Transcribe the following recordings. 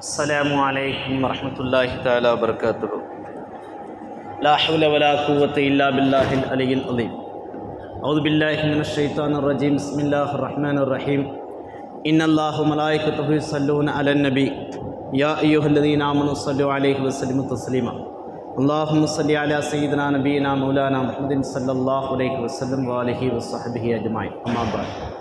السلام عليكم ورحمة الله تعالى وبركاته. لا حول ولا قوة إلا بالله العلي العظيم. أعوذ بالله من الشيطان الرجيم. بسم الله الرحمن الرحيم. إن الله وملائكته يصلون على النبي. يا أيها الذين آمنوا صلوا عليه وسلموا تسليما. اللهم صل على سيدنا نبينا مولانا محمد صلى الله عليه وسلم وآله وصحبه أجمعين. أما بعد.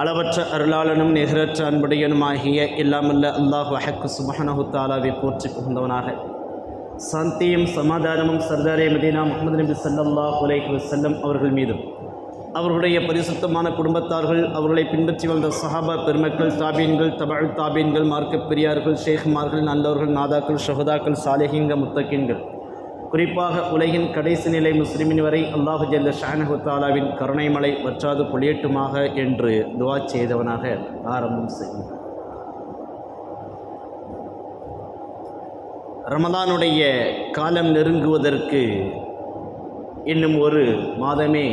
அளவற்ற அருளாளனும் நிகரற்ற அன்புடையனுமாகிய இல்லாமல்ல அல்லாஹ் வஹக்கு சுபஹனஹு தாலாவை போற்றி புகுந்தவனாக. சாந்தியும் சமாதானமும் சர்தாரே மதீனா முகமது நபி சல்லல்லா அலைஹி வசல்லம் அவர்கள் மீதும். அவர்களுடைய பரிசுத்தமான குடும்பத்தார்கள் அவர்களை பின்பற்றி வந்த சஹாபா பெருமக்கள் தாபீன்கள் தபாழ் தாபீன்கள் மார்க்கப் பெரியார்கள் ஷேக்மார்கள் நல்லவர்கள் நாதாக்கள் ஷஹதாக்கள் சாலிஹிங்க முத்தகின்கள். குறிப்பாக உலகின் கடைசி நிலை முஸ்லிமின் வரை அல்லாஹு ஜல்ல ஷானஹு தாலாவின் வற்றாது பொழியட்டுமாக என்று துவா செய்தவனாக ஆரம்பம் செய்யும் ரமதானுடைய காலம் நெருங்குவதற்கு இன்னும் ஒரு மாதமே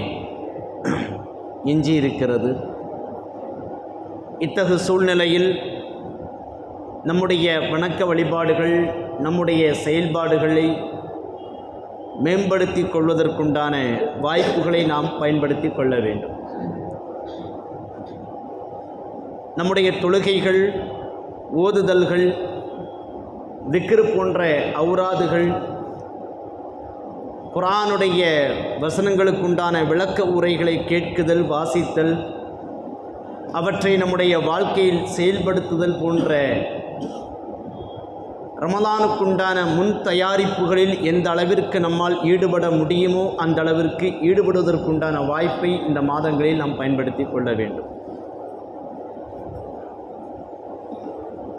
எஞ்சி இருக்கிறது இத்தகு சூழ்நிலையில் நம்முடைய வணக்க வழிபாடுகள் நம்முடைய செயல்பாடுகளை மேம்படுத்தி கொள்வதற்குண்டான வாய்ப்புகளை நாம் பயன்படுத்தி கொள்ள வேண்டும். நம்முடைய தொழுகைகள் ஓதுதல்கள் திக்ரு போன்ற அவுராதுகள் குரானுடைய வசனங்களுக்குண்டான விளக்க உரைகளை கேட்குதல் வாசித்தல் அவற்றை நம்முடைய வாழ்க்கையில் செயல்படுத்துதல் போன்ற ரமலானுக்குண்டான முன் தயாரிப்புகளில் எந்த அளவிற்கு நம்மால் ஈடுபட முடியுமோ அந்த அளவிற்கு ஈடுபடுவதற்குண்டான வாய்ப்பை இந்த மாதங்களில் நாம் பயன்படுத்தி கொள்ள வேண்டும்.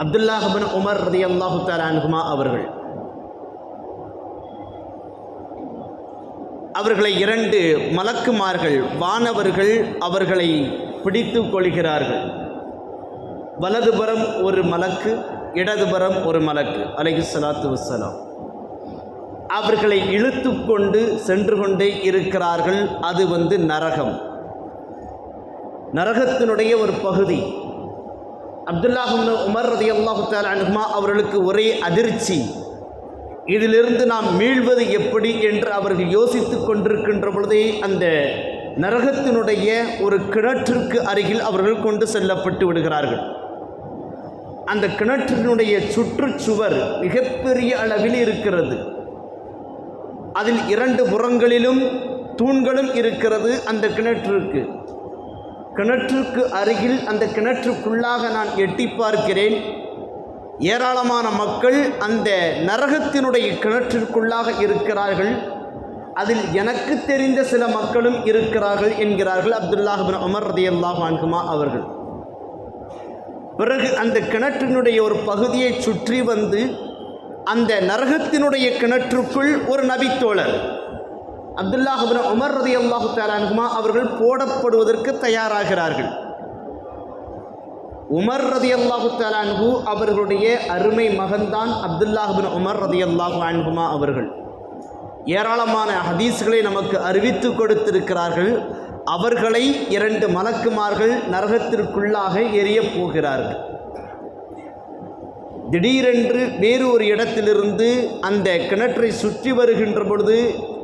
அப்துல்லாஹபின் உமர் ரதி அல்லாஹு அன்ஹுமா அவர்கள் அவர்களை இரண்டு மலக்குமார்கள் வானவர்கள் அவர்களை பிடித்து கொள்கிறார்கள். வலதுபுறம் ஒரு மலக்கு இடதுபுறம் ஒரு மலக்கு அலைஹி சலாத்து வசலாம் அவர்களை இழுத்து கொண்டு சென்று கொண்டே இருக்கிறார்கள். அது வந்து நரகம். நரகத்தினுடைய ஒரு பகுதி. அப்துல்லாஹு உமர் ரதி அல்லாஹு அனுமா அவர்களுக்கு ஒரே அதிர்ச்சி. இதிலிருந்து நாம் மீள்வது எப்படி என்று அவர்கள் யோசித்து கொண்டிருக்கின்ற பொழுதே அந்த நரகத்தினுடைய ஒரு கிணற்றிற்கு அருகில் அவர்கள் கொண்டு செல்லப்பட்டு விடுகிறார்கள். அந்த கிணற்றினுடைய சுற்றுச்சுவர் மிகப்பெரிய அளவில் இருக்கிறது. அதில் இரண்டு புறங்களிலும் தூண்களும் இருக்கிறது அந்த கிணற்றிற்கு கிணற்றுக்கு அருகில் அந்த கிணற்றுக்குள்ளாக நான் எட்டி பார்க்கிறேன். ஏராளமான மக்கள் அந்த நரகத்தினுடைய கிணற்றிற்குள்ளாக இருக்கிறார்கள். அதில் எனக்கு தெரிந்த சில மக்களும் இருக்கிறார்கள் என்கிறார்கள் அப்துல்லாஹின் அமர் ரதியல்லாஹ் அன்குமா அவர்கள். பிறகு அந்த கிணற்றினுடைய ஒரு பகுதியை சுற்றி வந்து அந்த நரகத்தினுடைய கிணற்றுக்குள் ஒரு நபித்தோழர் அப்துல்லாஹின் உமர் ரதி அல்லாஹு தாலானுமா அவர்கள் போடப்படுவதற்கு தயாராகிறார்கள். உமர் ரதி அல்லாஹு தாலான்ஹு அவர்களுடைய அருமை மகன்தான் அப்துல்லாஹின் உமர் ரதி அல்லாஹு அன்ஹுமா அவர்கள். ஏராளமான ஹதீஸ்களை நமக்கு அறிவித்து கொடுத்திருக்கிறார்கள். அவர்களை இரண்டு மலக்குமார்கள் நரகத்திற்குள்ளாக எரியப் போகிறார்கள். திடீரென்று வேறு ஒரு இடத்திலிருந்து அந்த கிணற்றை சுற்றி வருகின்ற பொழுது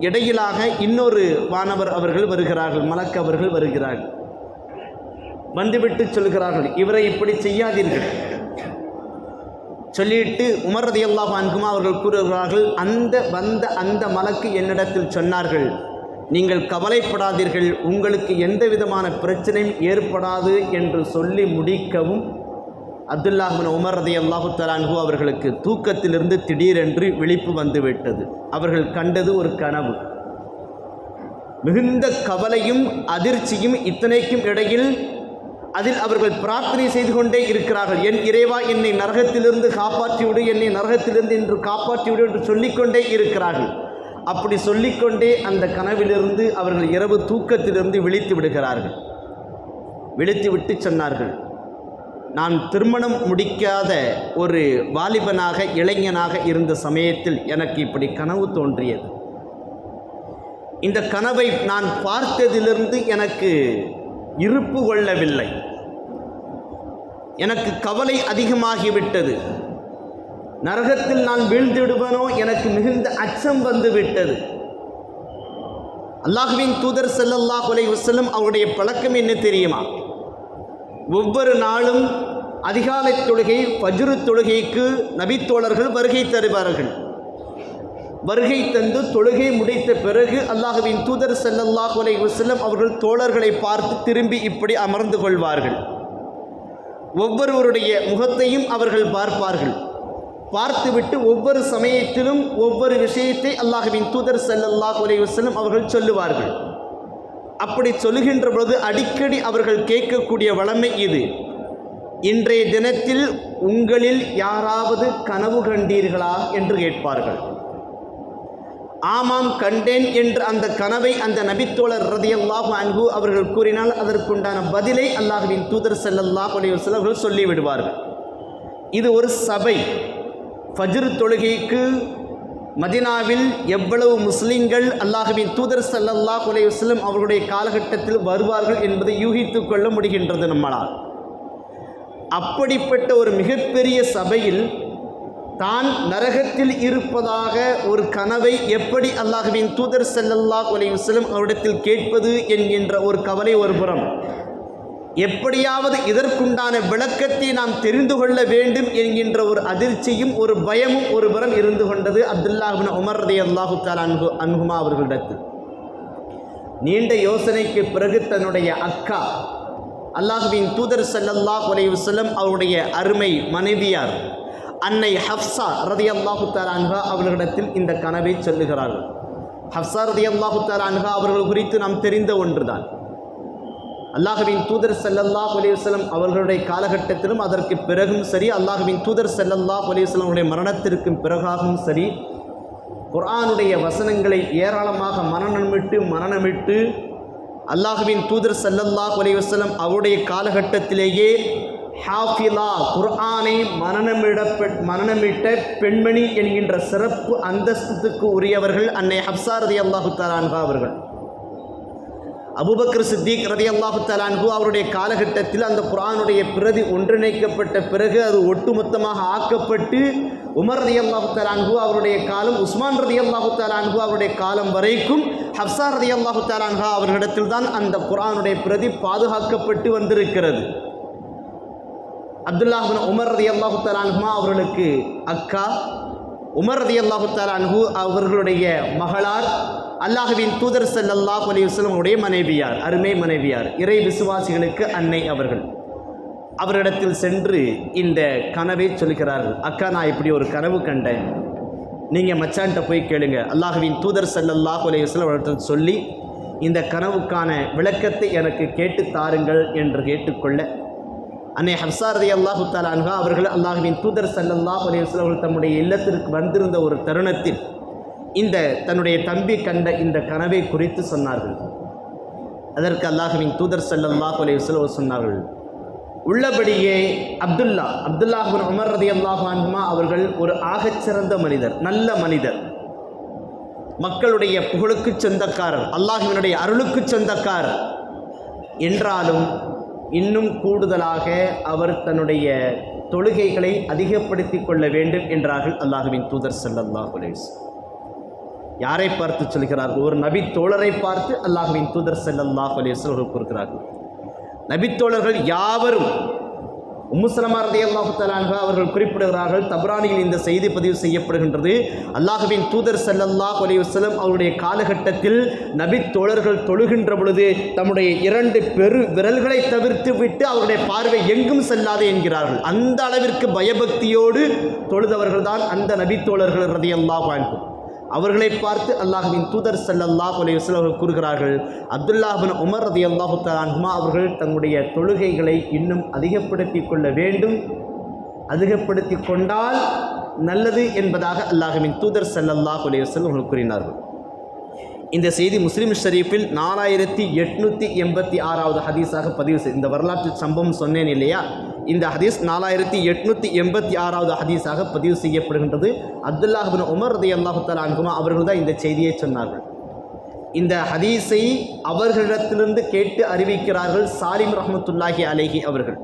இடையிலாக இன்னொரு வானவர் அவர்கள் வருகிறார்கள் மலக்கு அவர்கள் வருகிறார்கள். வந்துவிட்டு சொல்கிறார்கள் இவரை இப்படி செய்யாதீர்கள். சொல்லிட்டு உமரதி அல்லாஹ் அன்குமா அவர்கள் கூறுகிறார்கள் அந்த வந்த அந்த மலக்கு என்னிடத்தில் சொன்னார்கள். நீங்கள் கவலைப்படாதீர்கள் உங்களுக்கு எந்த விதமான பிரச்சனையும் ஏற்படாது என்று சொல்லி முடிக்கவும் அப்துல்லாஹின் உமர் ரதி அல்லாஹு தலான்ஹூ அவர்களுக்கு தூக்கத்திலிருந்து திடீரென்று விழிப்பு வந்துவிட்டது. அவர்கள் கண்டது ஒரு கனவு. மிகுந்த கவலையும் அதிர்ச்சியும் இத்தனைக்கும் இடையில் அதில் அவர்கள் பிரார்த்தனை செய்து கொண்டே இருக்கிறார்கள். என் இறைவா என்னை நரகத்திலிருந்து காப்பாற்றிவிடு என்னை நரகத்திலிருந்து இன்று காப்பாற்றிவிடு என்று சொல்லிக்கொண்டே இருக்கிறார்கள். அப்படி சொல்லிக்கொண்டே அந்த கனவிலிருந்து அவர்கள் இரவு தூக்கத்திலிருந்து விழித்து விடுகிறார்கள். விழித்து விட்டு சொன்னார்கள் நான் திருமணம் முடிக்காத ஒரு வாலிபனாக இளைஞனாக இருந்த சமயத்தில் எனக்கு இப்படி கனவு தோன்றியது. இந்த கனவை நான் பார்த்ததிலிருந்து எனக்கு இருப்பு கொள்ளவில்லை. எனக்கு கவலை அதிகமாகிவிட்டது. நரகத்தில் நான் வீழ்ந்துடுவனோ எனக்கு மிகுந்த அச்சம் வந்து விட்டது அல்லாஹுவின் தூதர் செல்லல்லாஹ் கொலை வஸல்லம் அவருடைய பழக்கம் என்ன தெரியுமா? ஒவ்வொரு நாளும் அதிகாலை தொழுகை பஜ்ரு தொழுகைக்கு நபித்தோழர்கள் வருகை தருவார்கள். வருகை தந்து தொழுகை முடித்த பிறகு அல்லாஹுவின் தூதர் செல்லல்லாஹ் கொலை வஸல்லம் அவர்கள் தோழர்களை பார்த்து திரும்பி இப்படி அமர்ந்து கொள்வார்கள். ஒவ்வொருவருடைய முகத்தையும் அவர்கள் பார்ப்பார்கள். பார்த்துவிட்டு ஒவ்வொரு சமயத்திலும் ஒவ்வொரு விஷயத்தை அல்லாஹுவின் தூதர் செல்லல்லாஹ் அலைஹி அவர்கள் சொல்லுவார்கள். அப்படி சொல்லுகின்ற பொழுது அடிக்கடி அவர்கள் கேட்கக்கூடிய வளமை இது. இன்றைய தினத்தில் உங்களில் யாராவது கனவு கண்டீர்களா என்று கேட்பார்கள். ஆமாம் கண்டேன் என்று அந்த கனவை அந்த நபித்தோழர் ரதியல்லாஹு அன்பு அவர்கள் கூறினால் அதற்குண்டான பதிலை அல்லாஹுவின் தூதர் செல்லல்லாஹ் அலைஹி அவர்கள் சொல்லிவிடுவார்கள். இது ஒரு சபை. ஃபஜ்ரு தொழுகைக்கு மதினாவில் எவ்வளவு முஸ்லிம்கள் அல்லாஹுவின் தூதர் சல்லல்லா அலைஹி வஸல்லம் அவர்களுடைய காலகட்டத்தில் வருவார்கள் என்பதை யூகித்து கொள்ள முடிகின்றது நம்மளால். அப்படிப்பட்ட ஒரு மிகப்பெரிய சபையில் தான் நரகத்தில் இருப்பதாக ஒரு கனவை எப்படி அல்லாஹுவின் தூதர் செல்லல்லா அலைஹி அவரிடத்தில் கேட்பது என்கின்ற ஒரு கவலை ஒரு புறம். எப்படியாவது இதற்குண்டான விளக்கத்தை நாம் தெரிந்து கொள்ள வேண்டும் என்கின்ற ஒரு அதிர்ச்சியும் ஒரு பயமும் ஒரு இருந்து கொண்டது அப்துல்லாஹின் உமர் ரதி அல்லாஹு அன்ஹு அன்ஹுமா அவர்களிடத்தில். நீண்ட யோசனைக்கு பிறகு தன்னுடைய அக்கா அல்லாஹுவின் தூதர் ஸல்லல்லாஹு அலைஹி வஸல்லம் அவருடைய அருமை மனைவியார் அன்னை ஹப்சா ரதி அல்லாஹு அன்ஹா அவர்களிடத்தில் இந்த கனவை சொல்லுகிறார்கள். ஹப்சா ரதி அல்லாஹு அன்ஹா அவர்கள் குறித்து நாம் தெரிந்த ஒன்றுதான். அல்லாஹுவின் தூதர் செல்லல்லா அலைஹி அவர்களுடைய காலகட்டத்திலும் அதற்கு பிறகும் சரி அல்லாஹுவின் தூதர் செல்லல்லா அலைஹி அவருடைய மரணத்திற்கும் பிறகாகவும் சரி குர்ஆனுடைய வசனங்களை ஏராளமாக மரணமிட்டு மரணமிட்டு அல்லாஹுவின் தூதர் ஸல்லல்லாஹு அலைஹி அவருடைய காலகட்டத்திலேயே ஹாஃபிலா குர்ஆனை மனநமிடப்ப மரணமிட்ட பெண்மணி என்கின்ற சிறப்பு அந்தஸ்துக்கு உரியவர்கள் அன்னை ஹப்சாரதி அல்லாஹு தலான்ஹா அவர்கள். அபுபக்கர் சித்திக் ரதி அல்லாஹு தலான்ஹு அவருடைய காலகட்டத்தில் அந்த குரானுடைய பிரதி ஒன்றிணைக்கப்பட்ட பிறகு அது ஒட்டுமொத்தமாக ஆக்கப்பட்டு உமர் ரதி அல்லாஹு தலான்ஹு அவருடைய காலம் உஸ்மான் ரதி அல்லாஹு தலான்ஹு அவருடைய காலம் வரைக்கும் ஹப்சா ரதி அல்லாஹு தலான்ஹா அவர்களிடத்தில் தான் அந்த குரானுடைய பிரதி பாதுகாக்கப்பட்டு வந்திருக்கிறது. அப்துல்லாஹின் உமர் ரதி அல்லாஹு தலான்ஹா அவர்களுக்கு அக்கா உமர் ரதி அல்லாஹு தலான்ஹு அவர்களுடைய மகளார் அல்லாஹுவின் தூதர் சல்லல்லாஹ் அலைஹி வஸல்லம் மனைவியார் அருமை மனைவியார் இறை விசுவாசிகளுக்கு அன்னை அவர்கள். அவரிடத்தில் சென்று இந்த கனவை சொல்கிறார்கள். அக்கா நான் இப்படி ஒரு கனவு கண்டேன். நீங்கள் மச்சான்கிட்ட போய் கேளுங்க. அல்லாஹுவின் தூதர் சல்லல்லாஹ் அலைஹி வஸல்லம் சொல்லி இந்த கனவுக்கான விளக்கத்தை எனக்கு கேட்டு தாருங்கள் என்று கேட்டுக்கொள்ள அன்னை ஹப்சா ரதி அல்லாஹு தாலான்ஹா அவர்கள் அல்லாஹுவின் தூதர் ஸல்லல்லாஹு அலைஹி வஸல்லம் அவர்கள் தம்முடைய இல்லத்திற்கு வந்திருந்த ஒரு தருணத்தில் இந்த தன்னுடைய தம்பி கண்ட இந்த கனவை குறித்து சொன்னார்கள். அதற்கு அல்லாஹுவின் தூதர் ஸல்லல்லாஹு அலைஹி வஸல்லம் சொன்னார்கள். உள்ளபடியே அப்துல்லா அப்துல்லாஹின் உமர் ரதி அல்லாஹான்மா அவர்கள் ஒரு ஆகச்சிறந்த மனிதர் நல்ல மனிதர். மக்களுடைய புகழுக்கு சொந்தக்காரர் அல்லாஹுவினுடைய அருளுக்கு சொந்தக்காரர். என்றாலும் இன்னும் கூடுதலாக அவர் தன்னுடைய தொழுகைகளை அதிகப்படுத்தி கொள்ள வேண்டும் என்றார்கள் அல்லாஹுவின் தூதர் ஸல்லல்லாஹு அலைஹி யாரை பார்த்து சொல்கிறார்கள்? ஒரு நபி தோழரை பார்த்து அல்லாஹுவின் தூதர் ஸல்லல்லாஹு அலைஹி வஸல்லம் கூறுகிறார்கள். நபித்தோழர்கள் யாவரும் உம்முசலமா ரதி அல்லாஹு தலான்கா அவர்கள் குறிப்பிடுகிறார்கள் தப்ரானியில் இந்த செய்தி பதிவு செய்யப்படுகின்றது. அல்லாஹுவின் தூதர் ஸல்லல்லாஹு அலைஹி வஸல்லம் அவருடைய காலகட்டத்தில் நபி தோழர்கள் தொழுகின்ற பொழுது தம்முடைய இரண்டு பெரு விரல்களை தவிர்த்து விட்டு அவருடைய பார்வை எங்கும் செல்லாது என்கிறார்கள். அந்த அளவிற்கு பயபக்தியோடு தொழுதவர்கள் தான் அந்த நபி தோழர்கள் ரதி அல்லாஹ் அவர்களை பார்த்து அல்லாஹுவின் தூதர் ஸல்லல்லாஹு அலைஹி அவர்கள் கூறுகிறார்கள் அப்துல்லாஹின் உமர் ரதி அல்லாஹு தலான்ஹுமா அவர்கள் தங்களுடைய தொழுகைகளை இன்னும் அதிகப்படுத்தி கொள்ள வேண்டும் அதிகப்படுத்தி கொண்டால் நல்லது என்பதாக அல்லாஹுவின் தூதர் ஸல்லல்லாஹு அலைஹி அவர்கள் கூறினார்கள். இந்த செய்தி முஸ்லீம் ஷரீஃபில் நாலாயிரத்தி எட்நூற்றி எண்பத்தி ஆறாவது ஹதீஸாக பதிவு செய் இந்த வரலாற்று சம்பவம் சொன்னேன் இல்லையா? இந்த ஹதீஸ் நாலாயிரத்தி எட்நூற்றி எண்பத்தி ஆறாவது ஹதீஸாக பதிவு செய்யப்படுகின்றது. அப்துல்லாஹின் உமர் ரதி அல்லாஹு தலான்குமா அவர்கள் தான் இந்த செய்தியை சொன்னார்கள். இந்த ஹதீஸை அவர்களிடத்திலிருந்து கேட்டு அறிவிக்கிறார்கள் சாலிம் ரஹமத்துல்லாஹி அலேஹி அவர்கள்.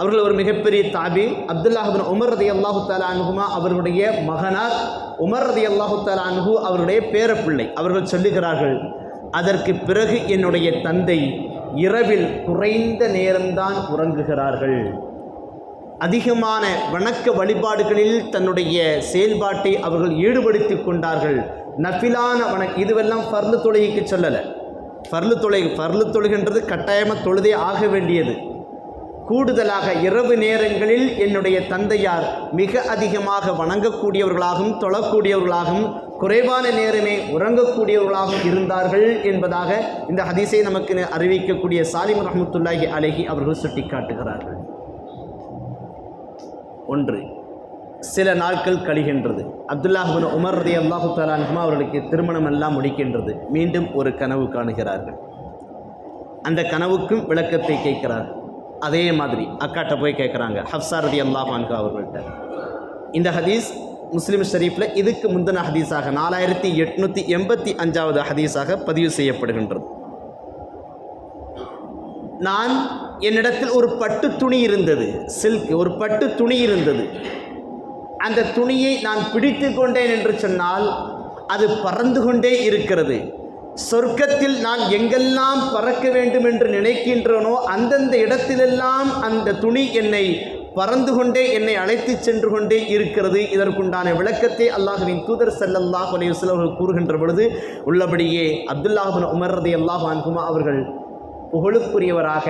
அவர்கள் ஒரு மிகப்பெரிய தாபி. அப்துல்லாஹின் உமர் ரதி அல்லாஹு தாலா அனுகுமா அவர்களுடைய மகனார் உமர் ரதி அல்லாஹு தாலா அனுகு அவருடைய பேரப்பிள்ளை. அவர்கள் சொல்லுகிறார்கள் அதற்கு பிறகு என்னுடைய தந்தை இரவில் குறைந்த நேரம்தான் உறங்குகிறார்கள். அதிகமான வணக்க வழிபாடுகளில் தன்னுடைய செயல்பாட்டை அவர்கள் ஈடுபடுத்தி கொண்டார்கள். நஃபிலான வணக் இதுவெல்லாம் ஃபர்லு தொழுகைக்கு சொல்லலை. ஃபர்லு தொலை ஃபர்லு தொழுகின்றது கட்டாயமாக தொழுதே ஆக வேண்டியது. கூடுதலாக இரவு நேரங்களில் என்னுடைய தந்தையார் மிக அதிகமாக வணங்கக்கூடியவர்களாகவும் தொழக்கூடியவர்களாகவும் குறைவான நேரமே உறங்கக்கூடியவர்களாகவும் இருந்தார்கள் என்பதாக இந்த ஹதீஸை நமக்கு அறிவிக்கக்கூடிய சாலிம் ரஹமத்துல்லாஹி அலஹி அவர்கள் சுட்டிக்காட்டுகிறார்கள். ஒன்று சில நாட்கள் கழிகின்றது. அப்துல்லாஹின் உமர் ரதி அல்லாஹு தாலான்ஹுமா அவர்களுக்கு திருமணம் எல்லாம் முடிக்கின்றது. மீண்டும் ஒரு கனவு காணுகிறார்கள். அந்த கனவுக்கும் விளக்கத்தை கேட்கிறார் அதே மாதிரி அக்காட்ட போய் கேட்குறாங்க ஹப்சாரதி அல்லாஹ் அன்ஹு அவர்கள்ட்ட. இந்த ஹதீஸ் முஸ்லீம் ஷரீஃபில் இதுக்கு முந்தின ஹதீஸாக நாலாயிரத்தி எட்நூற்றி எண்பத்தி அஞ்சாவது ஹதீஸாக பதிவு செய்யப்படுகின்றது. நான் என்னிடத்தில் ஒரு பட்டு துணி இருந்தது சில்க் ஒரு பட்டு துணி இருந்தது. அந்த துணியை நான் பிடித்து கொண்டேன் என்று சொன்னால் அது பறந்து கொண்டே இருக்கிறது. சொர்க்கத்தில் நான் எங்கெல்லாம் பறக்க வேண்டும் என்று நினைக்கின்றனோ அந்தந்த இடத்திலெல்லாம் அந்த துணி என்னை பறந்து கொண்டே என்னை அழைத்து சென்று கொண்டே இருக்கிறது. இதற்குண்டான விளக்கத்தை அல்லாஹுவின் தூதர் செல்லல்லாஹ் அலைஹி அவர்கள் கூறுகின்ற பொழுது உள்ளபடியே அப்துல்லாஹின் உமர் ரதி அல்லாஹ் அன்குமா அவர்கள் புகழுக்குரியவராக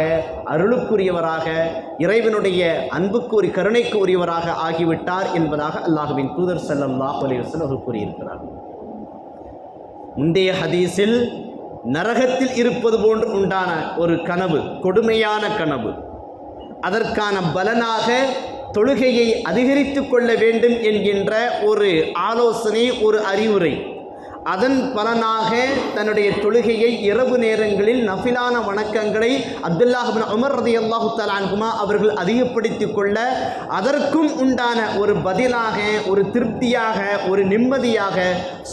அருளுக்குரியவராக இறைவனுடைய அன்புக்குரிய கருணைக்கு உரியவராக ஆகிவிட்டார் என்பதாக அல்லாஹுவின் தூதர் செல்லல்லாஹ் அலைஹி வஸல்லம் அவர்கள் கூறியிருக்கிறார். முந்தைய ஹதீஸில் நரகத்தில் இருப்பது போன்று உண்டான ஒரு கனவு கொடுமையான கனவு. அதற்கான பலனாக தொழுகையை அதிகரித்து கொள்ள வேண்டும் என்கின்ற ஒரு ஆலோசனை ஒரு அறிவுரை. அதன் பலனாக தன்னுடைய தொழுகையை இரவு நேரங்களில் நஃபிலான வணக்கங்களை அப்துல்லாஹின் உமர் ரதி அல்லாஹு தலான்குமா அவர்கள் அதிகப்படுத்தி கொள்ள அதற்கும் உண்டான ஒரு பதிலாக ஒரு திருப்தியாக ஒரு நிம்மதியாக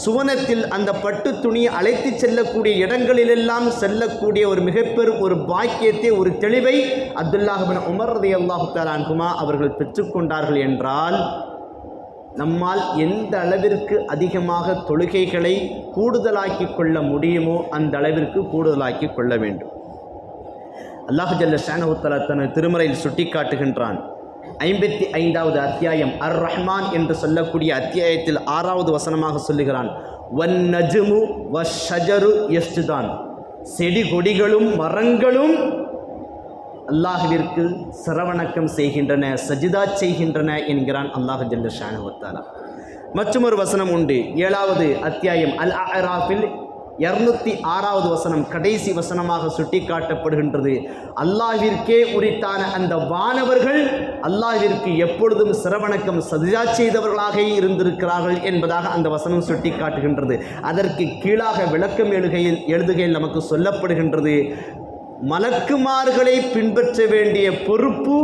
சுவனத்தில் அந்த பட்டு துணியை அழைத்து செல்லக்கூடிய இடங்களிலெல்லாம் செல்லக்கூடிய ஒரு மிகப்பெரும் ஒரு பாக்கியத்தை ஒரு தெளிவை அப்துல்லாஹின் உமர் ரதி அல்லாஹு தலான்குமா அவர்கள் பெற்றுக்கொண்டார்கள் என்றால் நம்மால் எந்த அளவிற்கு அதிகமாக தொழுகைகளை கூடுதலாக்கி கொள்ள முடியுமோ அந்த அளவிற்கு கூடுதலாக்கி கொள்ள வேண்டும். அல்லாஹ் ஜல்ல ஷானஹுத்தலா தனது திருமறையில் சுட்டிக்காட்டுகின்றான். ஐம்பத்தி ஐந்தாவது அத்தியாயம் அர் ரஹ்மான் என்று சொல்லக்கூடிய அத்தியாயத்தில் ஆறாவது வசனமாக சொல்லுகிறான். வன் நஜுமு வ ஷஜரு எஸ்டுதான் செடி கொடிகளும் மரங்களும் அல்லாஹுவிற்கு சிரவணக்கம் செய்கின்றன சஜிதா செய்கின்றன என்கிறான் அல்லாஹ் ஜல்ல ஷானுவத்தாலா மற்றும் ஒரு வசனம் உண்டு. ஏழாவது அத்தியாயம். அல் அராஃபில் இருநூத்தி ஆறாவது வசனம் கடைசி வசனமாக சுட்டிக்காட்டப்படுகின்றது. அல்லாஹிற்கே உரித்தான அந்த வானவர்கள் அல்லாஹிற்கு எப்பொழுதும் சிரவணக்கம் சதிஜா செய்தவர்களாக இருந்திருக்கிறார்கள் என்பதாக அந்த வசனம் சுட்டிக்காட்டுகின்றது. அதற்கு கீழாக விளக்கம் எழுகையில் எழுதுகையில் நமக்கு சொல்லப்படுகின்றது. மலக்குமார்களை பின்பற்ற வேண்டிய பொறுப்பு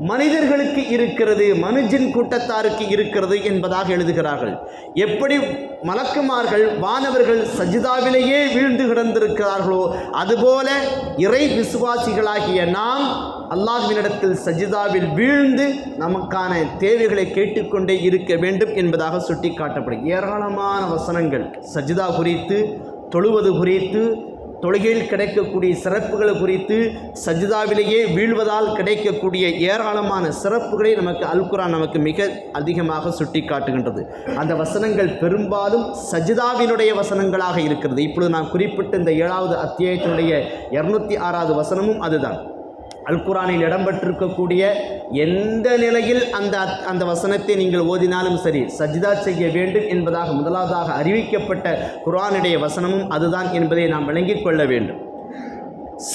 மனிதர்களுக்கு இருக்கிறது மனுஜின் கூட்டத்தாருக்கு இருக்கிறது என்பதாக எழுதுகிறார்கள். எப்படி மலக்குமார்கள் வானவர்கள் சஜிதாவிலேயே வீழ்ந்து கிடந்திருக்கிறார்களோ அதுபோல இறை விசுவாசிகளாகிய நாம் அல்லாஹ்வினிடத்தில் சஜிதாவில் வீழ்ந்து நமக்கான தேவைகளை கேட்டுக்கொண்டே இருக்க வேண்டும் என்பதாக சுட்டிக்காட்டப்படும் ஏராளமான வசனங்கள் சஜிதா குறித்து தொழுவது குறித்து தொழுகையில் கிடைக்கக்கூடிய சிறப்புகளை குறித்து சஜிதாவிலேயே வீழ்வதால் கிடைக்கக்கூடிய ஏராளமான சிறப்புகளை நமக்கு அல்குரான் நமக்கு மிக அதிகமாக சுட்டி காட்டுகின்றது அந்த வசனங்கள் பெரும்பாலும் சஜிதாவினுடைய வசனங்களாக இருக்கிறது. இப்பொழுது நான் குறிப்பிட்ட இந்த ஏழாவது அத்தியாயத்தினுடைய இரநூத்தி ஆறாவது வசனமும் அதுதான். அல் குரானில் இடம்பெற்றிருக்கக்கூடிய எந்த நிலையில் அந்த அத்- அந்த வசனத்தை நீங்கள் ஓதினாலும் சரி சஜிதா செய்ய வேண்டும் என்பதாக முதலாவதாக அறிவிக்கப்பட்ட குரானுடைய வசனமும் அதுதான் என்பதை நாம் விளங்கிக் கொள்ள வேண்டும்.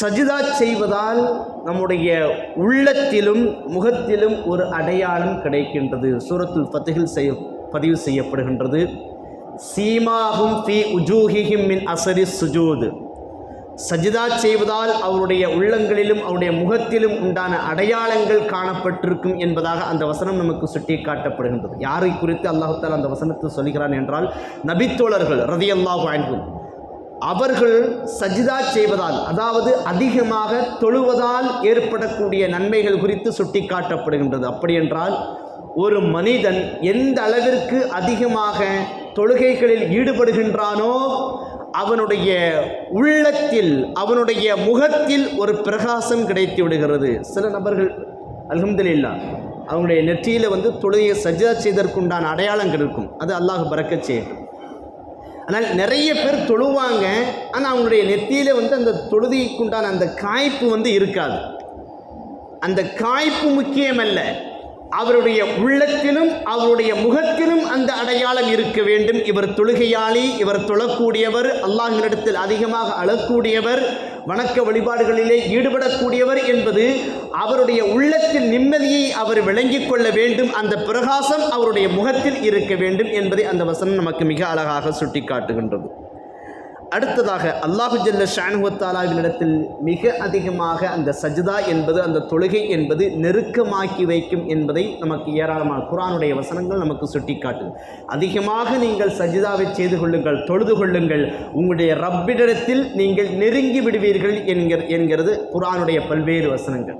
சஜிதா செய்வதால் நம்முடைய உள்ளத்திலும் முகத்திலும் ஒரு அடையாளம் கிடைக்கின்றது. சூரத்துல் ஃபத்திஹில் செய்ய பதிவு செய்யப்படுகின்றது. சீமாகும் ஃபி உஜூஹிஹிம் மின் அசரி சுஜூது. சஜிதா செய்வதால் அவருடைய உள்ளங்களிலும் அவருடைய முகத்திலும் உண்டான அடையாளங்கள் காணப்பட்டிருக்கும் என்பதாக அந்த வசனம் நமக்கு சுட்டி காட்டப்படுகின்றது யாரை குறித்து அல்லாஹத்தால் அந்த வசனத்தை சொல்கிறான் என்றால் நபித்தோழர்கள் ரதி அல்லாஹ் அவர்கள் சஜிதா செய்வதால் அதாவது அதிகமாக தொழுவதால் ஏற்படக்கூடிய நன்மைகள் குறித்து சுட்டிக்காட்டப்படுகின்றது. அப்படி என்றால் ஒரு மனிதன் எந்த அளவிற்கு அதிகமாக தொழுகைகளில் ஈடுபடுகின்றானோ அவனுடைய உள்ளத்தில் அவனுடைய முகத்தில் ஒரு பிரகாசம் கிடைத்து விடுகிறது. சில நபர்கள் அல்ஹம்துலில்லா அவங்களுடைய நெற்றியில் வந்து தொழுகையை சஜ்ஜா செய்தற்குண்டான அடையாளங்கள் இருக்கும். அது அல்லாஹ் பறக்கச் செய்யும். ஆனால் நிறைய பேர் தொழுவாங்க ஆனால் அவங்களுடைய நெத்தியில் வந்து அந்த தொழுதிக்குண்டான அந்த காய்ப்பு வந்து இருக்காது. அந்த காய்ப்பு முக்கியமல்ல. அவருடைய உள்ளத்திலும் அவருடைய முகத்திலும் அந்த அடையாளம் இருக்க வேண்டும். இவர் தொழுகையாளி இவர் தொழக்கூடியவர் அல்லாஹினிடத்தில் அதிகமாக அழக்கூடியவர் வணக்க வழிபாடுகளிலே ஈடுபடக்கூடியவர் என்பது அவருடைய உள்ளத்தில் நிம்மதியை அவர் விளங்கிக் கொள்ள வேண்டும். அந்த பிரகாசம் அவருடைய முகத்தில் இருக்க வேண்டும் என்பதை அந்த வசனம் நமக்கு மிக அழகாக சுட்டிக்காட்டுகின்றது. அடுத்ததாக அல்லாஹு ஜல்ல ஷானுவத்தாலாவினிடத்தில் மிக அதிகமாக அந்த சஜிதா என்பது அந்த தொழுகை என்பது நெருக்கமாக்கி வைக்கும் என்பதை நமக்கு ஏராளமான குரானுடைய வசனங்கள் நமக்கு சுட்டிக்காட்டுது. அதிகமாக நீங்கள் சஜிதாவை செய்து கொள்ளுங்கள் தொழுது கொள்ளுங்கள். உங்களுடைய ரப்பிடத்தில் நீங்கள் நெருங்கி விடுவீர்கள் என்கிற என்கிறது குரானுடைய பல்வேறு வசனங்கள்.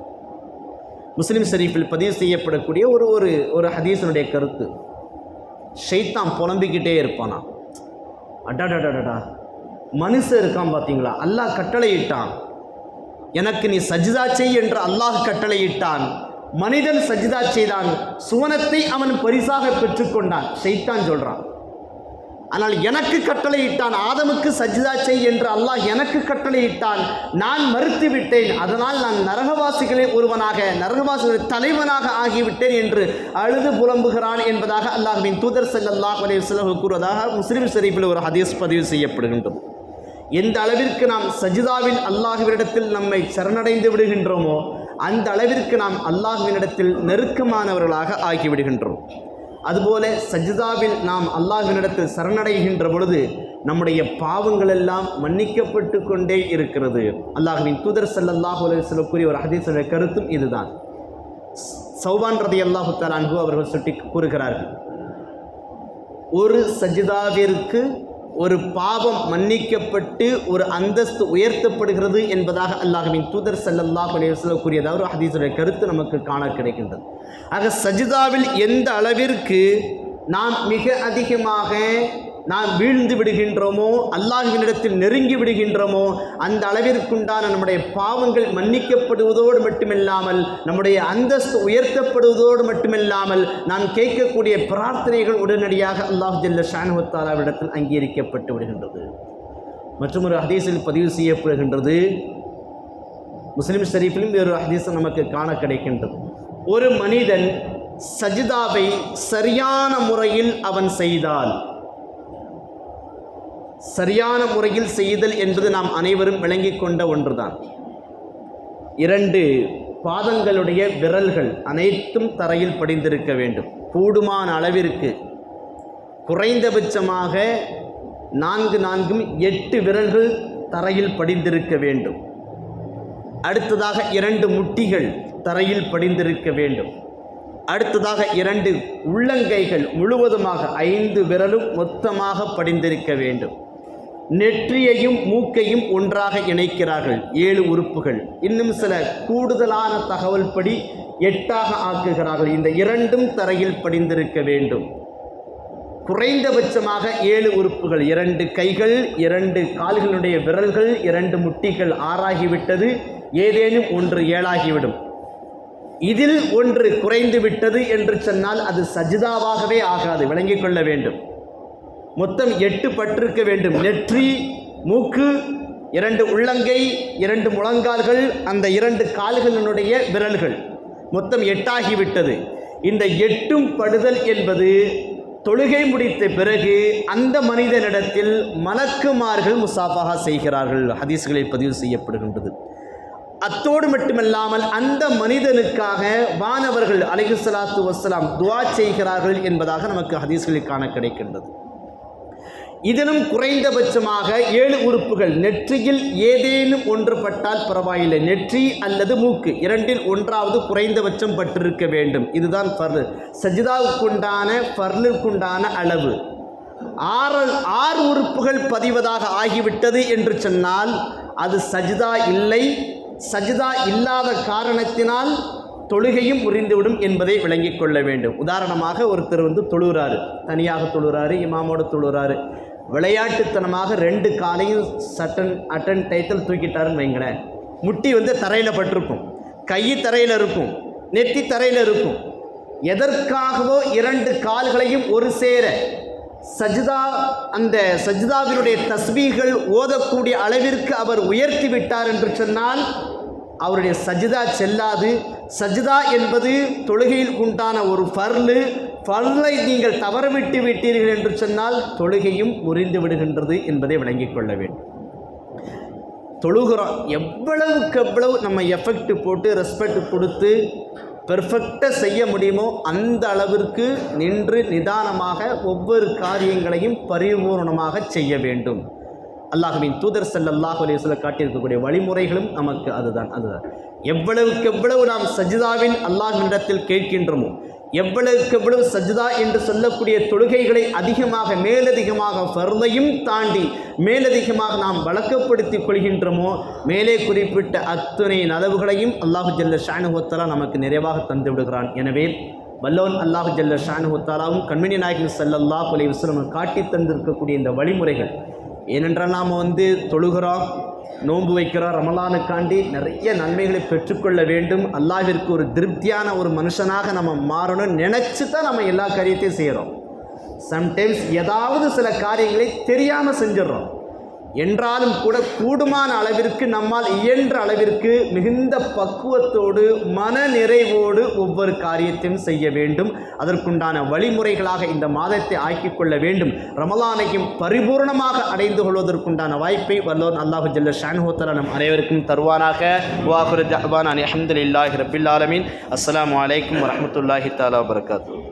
முஸ்லீம் ஷரீஃபில் பதிவு செய்யப்படக்கூடிய ஒரு ஒரு ஒரு ஹதீஸனுடைய கருத்து. ஷைத்தான் புலம்பிக்கிட்டே இருப்பானா? அடாடாடாடா மனுஷன் இருக்கான் பார்த்தீங்களா? அல்லாஹ் கட்டளையிட்டான். எனக்கு நீ சஜிதா செய் என்று அல்லாஹ் கட்டளையிட்டான். மனிதன் சஜிதா செய்தான். சுவனத்தை அவன் பரிசாக பெற்றுக்கொண்டான். செய்தான் சொல்கிறான் ஆனால் எனக்கு கட்டளையிட்டான். ஆதமுக்கு சஜிதா செய் என்று அல்லாஹ் எனக்கு கட்டளையிட்டான். நான் மறுத்து விட்டேன் அதனால் நான் நரகவாசிகளை ஒருவனாக நரகவாசிகளின் தலைவனாக ஆகிவிட்டேன் என்று அழுது புலம்புகிறான் என்பதாக அல்லாஹ்வின் தூதர் செல்லல்லாஹ் அலைஹி கூறுவதாக முஸ்லீம் ஷரீஃபில் ஒரு ஹதீஸ் பதிவு செய்யப்படுகின்றது. எந்த அளவிற்கு நாம் சஜிதாவில் அல்லாஹுவினிடத்தில் நம்மை சரணடைந்து விடுகின்றோமோ அந்த அளவிற்கு நாம் அல்லாஹுவினிடத்தில் நெருக்கமானவர்களாக ஆகிவிடுகின்றோம். அதுபோல சஜிதாவில் நாம் அல்லாஹ்வினிடத்தில் சரணடைகின்ற பொழுது நம்முடைய பாவங்கள் எல்லாம் மன்னிக்கப்பட்டு கொண்டே இருக்கிறது. அல்லாஹ்வின் தூதர் ஸல்லல்லாஹு அலைஹி கூறிய ஒரு ஹதீஸுடைய கருத்தும் இதுதான். சௌபான் ரதி அல்லாஹு அன்ஹு அவர்கள் சுட்டி கூறுகிறார்கள். ஒரு சஜிதாவிற்கு ஒரு பாவம் மன்னிக்கப்பட்டு ஒரு அந்தஸ்து உயர்த்தப்படுகிறது என்பதாக அல்லாஹ்வின் தூதர் ஸல்லல்லாஹு அலைஹி வஸல்லம் கூறியதாக ஒரு ஹதீஸுடைய கருத்து நமக்கு காண கிடைக்கின்றது. ஆக சஜிதாவில் எந்த அளவிற்கு நாம் மிக அதிகமாக நாம் வீழ்ந்து விடுகின்றோமோ அல்லாஹினிடத்தில் நெருங்கி விடுகின்றோமோ அந்த அளவிற்குண்டான நம்முடைய பாவங்கள் மன்னிக்கப்படுவதோடு மட்டுமில்லாமல் நம்முடைய அந்தஸ்து உயர்த்தப்படுவதோடு மட்டுமில்லாமல் நாம் கேட்கக்கூடிய பிரார்த்தனைகள் உடனடியாக அல்லாஹ் ஜல்ல ஷானுவத்தாலாவிடத்தில் அங்கீகரிக்கப்பட்டு விடுகின்றது. மற்றும் ஒரு ஹதீஸில் பதிவு செய்யப்படுகின்றது. முஸ்லீம் ஷரீஃபிலும் வேறு ஹதீஸ் நமக்கு காண கிடைக்கின்றது. ஒரு மனிதன் சஜிதாவை சரியான முறையில் அவன் செய்தால் சரியான முறையில் செய்தல் என்பது நாம் அனைவரும் விளங்கிக் கொண்ட ஒன்றுதான். இரண்டு பாதங்களுடைய விரல்கள் அனைத்தும் தரையில் படிந்திருக்க வேண்டும். கூடுமான அளவிற்கு. குறைந்தபட்சமாக நான்கு நான்கும் எட்டு விரல்கள் தரையில் படிந்திருக்க வேண்டும். அடுத்ததாக இரண்டு முட்டிகள் தரையில் படிந்திருக்க வேண்டும். அடுத்ததாக இரண்டு உள்ளங்கைகள் முழுவதுமாக ஐந்து விரலும் மொத்தமாக படிந்திருக்க வேண்டும். நெற்றியையும் மூக்கையும் ஒன்றாக இணைக்கிறார்கள். ஏழு உறுப்புகள். இன்னும் சில கூடுதலான தகவல் படி எட்டாக ஆக்குகிறார்கள். இந்த இரண்டும் தரையில் படிந்திருக்க வேண்டும். குறைந்தபட்சமாக ஏழு உறுப்புகள். இரண்டு கைகள் இரண்டு கால்களுடைய விரல்கள் இரண்டு முட்டிகள் ஆறாகிவிட்டது. ஏதேனும் ஒன்று ஏழாகிவிடும். இதில் ஒன்று குறைந்து விட்டது என்று சொன்னால் அது சஜிதாவாகவே ஆகாது. விளங்கிக் கொள்ள வேண்டும். மொத்தம் எட்டு பட்டிருக்க வேண்டும். நெற்றி மூக்கு இரண்டு உள்ளங்கை இரண்டு முழங்கால்கள் அந்த இரண்டு கால்களினுடைய விரல்கள். மொத்தம் எட்டாகிவிட்டது. இந்த எட்டும் படுதல் என்பது தொழுகை முடித்த பிறகு அந்த மனிதனிடத்தில் மலக்குமார்கள் முசாஃபாக செய்கிறார்கள். ஹதீஸ்களில் பதிவு செய்யப்படுகின்றது. அத்தோடு மட்டுமல்லாமல் அந்த மனிதனுக்காக வானவர்கள் அலைகுசலாத்து வசலாம் துவா செய்கிறார்கள் என்பதாக நமக்கு ஹதீஸ்களில் காண கிடைக்கின்றது. இதனும் குறைந்தபட்சமாக ஏழு உறுப்புகள். நெற்றியில் ஏதேனும் ஒன்று பட்டால் பரவாயில்லை. நெற்றி அல்லது மூக்கு. இரண்டில் ஒன்றாவது குறைந்தபட்சம் பட்டிருக்க வேண்டும். இதுதான் ஃபர்லு. சஜிதாவுக்குண்டான ஃபர்லுக்குண்டான அளவு. ஆறு ஆறு உறுப்புகள் பதிவதாக ஆகிவிட்டது என்று சொன்னால் அது சஜிதா இல்லை. சஜிதா இல்லாத காரணத்தினால் தொழுகையும் முறிந்துவிடும் என்பதை விளங்கிக் கொள்ள வேண்டும். உதாரணமாக ஒருத்தர் வந்து தொழுகிறாரு. தனியாக தொழுகிறாரு இமாமோடு தொழுகிறாரு. விளையாட்டுத்தனமாக ரெண்டு காலையும் சட்டன் அட்டன் டைத்தில் தூக்கிட்டாருன்னு வைங்களேன். முட்டி வந்து தரையில் பட்டிருக்கும். கை தரையில் இருக்கும். நெத்தி தரையில் இருக்கும். எதற்காகவோ இரண்டு கால்களையும் ஒரு சேர சஜிதா அந்த சஜிதாவினுடைய தஸ்பீகள் ஓதக்கூடிய அளவிற்கு அவர் உயர்த்தி விட்டார் என்று சொன்னால் அவருடைய சஜிதா செல்லாது. சஜிதா என்பது தொழுகையில் உண்டான ஒரு ஃபர்லு. ஃபர்லை நீங்கள் தவறவிட்டு விட்டீர்கள் என்று சொன்னால் தொழுகையும் முறிந்து விடுகின்றது என்பதை விளங்கிக் கொள்ள வேண்டும். தொழுகிறோம். எவ்வளவுக்கு எவ்வளவு நம்ம எஃபெக்ட் போட்டு ரெஸ்பெக்ட் கொடுத்து பெர்ஃபெக்டாக செய்ய முடியுமோ அந்த அளவிற்கு நின்று நிதானமாக ஒவ்வொரு காரியங்களையும் பரிபூர்ணமாக செய்ய வேண்டும். அல்லாஹுவின் தூதர் ஸல்லல்லாஹு அலைஹி காட்டியிருக்கக்கூடிய வழிமுறைகளும் நமக்கு அதுதான் அதுதான். எவ்வளவுக்கு எவ்வளவு நாம் சஜிதாவின் அல்லாஹ்விடத்தில் கேட்கின்றோமோ எவ்வளவுக்கு எவ்வளவு சஜிதா என்று சொல்லக்கூடிய தொழுகைகளை அதிகமாக மேலதிகமாக ஃபர்லையும் தாண்டி மேலதிகமாக நாம் வழக்கப்படுத்திக் கொள்கின்றோமோ மேலே குறிப்பிட்ட அத்துணை நலவுகளையும் அல்லாஹு ஜல்ல ஷானுஹத்தலா நமக்கு நிறைவாக தந்து விடுகிறான். எனவே வல்லோன் அல்லாஹு ஜல்ல ஷானுஹத்தாலாவும் கண்மணி நாயகன் ஸல்லல்லாஹு அலைஹி வஸல்லம் காட்டி தந்திருக்கக்கூடிய இந்த வழிமுறைகள் ஏனென்றால் நாம் வந்து தொழுகிறோம் நோன்பு வைக்கிறோம் ரமலானுக்காண்டி நிறைய நன்மைகளை பெற்றுக்கொள்ள வேண்டும். அல்லாவிற்கு ஒரு திருப்தியான ஒரு மனுஷனாக நம்ம மாறணும்னு நினச்சி தான் நம்ம எல்லா காரியத்தையும் செய்கிறோம் சம்டைம்ஸ் ஏதாவது சில காரியங்களை தெரியாமல் செஞ்சிடறோம். என்றாலும் கூட கூடுமான அளவிற்கு நம்மால் இயன்ற அளவிற்கு மிகுந்த பக்குவத்தோடு மன நிறைவோடு ஒவ்வொரு காரியத்தையும் செய்ய வேண்டும். அதற்குண்டான வழிமுறைகளாக இந்த மாதத்தை ஆக்கிக் கொள்ள வேண்டும். ரமலானையும் பரிபூர்ணமாக அடைந்து கொள்வதற்குண்டான வாய்ப்பை வல்லோன் அல்லாஹு ஜல்ல ஷான்ஹோத்தலா நம் அனைவருக்கும் தருவானாக. வாஹுரு ஜஹ்பான் அலி அஹமதுல்லாஹி ரபில் ஆலமின். அஸ்லாம் அலைக்கும் வரமத்துல்லாஹி தாலா வரகாத்து